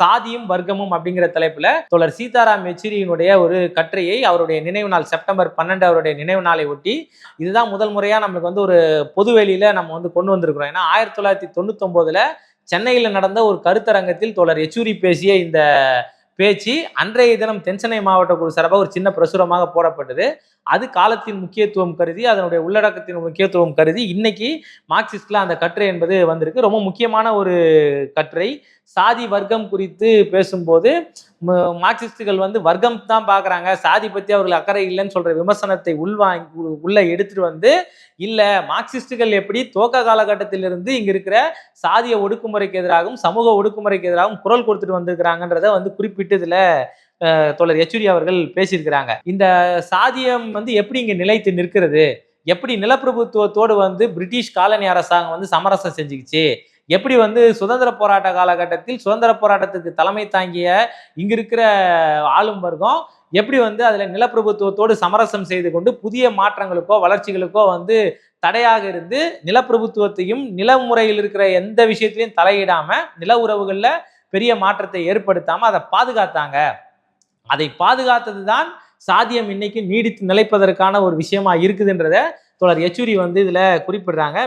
சாதியும் வர்க்கமும் அப்படிங்கிற தலைப்புல தோழர் சீதாராம் யெச்சூரியினுடைய ஒரு கட்டுரையை அவருடைய நினைவு நாள் செப்டம்பர் பன்னெண்டு அவருடைய நினைவு நாளை ஒட்டி இதுதான் முதல் முறையா நம்மளுக்கு வந்து ஒரு பொதுவெளியில நம்ம வந்து கொண்டு வந்திருக்கிறோம். ஏன்னா ஆயிரத்தி தொள்ளாயிரத்தி தொண்ணூத்தொன்பதுல சென்னையில் நடந்த ஒரு கருத்தரங்கத்தில் தோழர் யெச்சூரி பேசிய இந்த பேச்சு. அன்றைய தினம் தென்சென்னை மாவட்ட குழு சார்பாக ஒரு சின்ன பிரசுரமாக போடப்பட்டது. அது காலத்தின் முக்கியத்துவம் கருதி அதனுடைய உள்ளடக்கத்தின் முக்கியத்துவம் கருதி இன்னைக்கு மார்க்சிஸ்டில் அந்த கட்டுரை என்பது வந்திருக்கு. ரொம்ப முக்கியமான ஒரு கட்டுரை. சாதி வர்க்கம் குறித்து பேசும்போது மார்க்சிஸ்டுகள் வந்து வர்க்கம் தான் பார்க்குறாங்க சாதி பற்றி அவர்கள் அக்கறை இல்லைன்னு சொல்கிற விமர்சனத்தை உள்வாங்கி உ- எடுத்துகிட்டு வந்து இல்லை மார்க்சிஸ்டுகள் எப்படி துவக்க காலகட்டத்திலிருந்து இங்கே இருக்கிற சாதிய ஒடுக்குமுறைக்கு எதிராகவும் சமூக ஒடுக்குமுறைக்கு எதிராகவும் குரல் கொடுத்துட்டு வந்திருக்கிறாங்கன்றத வந்து குறிப்பிட்டு இதுல தோழர் யெச்சூரி அவர்கள் பேசியிருக்கிறாங்க. இந்த சாதியம் வந்து எப்படி இங்க நிலைத்து நிற்கிறது? எப்படி நிலப்பிரபுத்துவத்தோடு வந்து பிரிட்டிஷ் காலனி அரசாங்கம் வந்து சமரசம் செஞ்சுக்கிச்சு? எப்படி வந்து சுதந்திர போராட்ட காலகட்டத்தில் சுதந்திர போராட்டத்துக்கு தலைமை தாங்கிய இங்க இருக்கிற ஆளும் வர்க்கம் எப்படி வந்து அதுல நிலப்பிரபுத்துவத்தோடு சமரசம் செய்து கொண்டு புதிய மாற்றங்களுக்கோ வளர்ச்சிகளுக்கோ வந்து தடையாக இருந்து நிலப்பிரபுத்துவத்தையும் நில முறையில் இருக்கிற எந்த விஷயத்திலையும் தலையிடாம நில உறவுகள்ல பெரிய மாற்றத்தை ஏற்படுத்தாமல் அதை பாதுகாத்தாங்க. அதை பாதுகாத்தது தான் சாதியம் இன்னைக்கு நீடித்து நிலைப்பதற்கான ஒரு விஷயமா இருக்குதுன்றத தொடர் யெச்சூரி வந்து இதில் குறிப்பிடுறாங்க.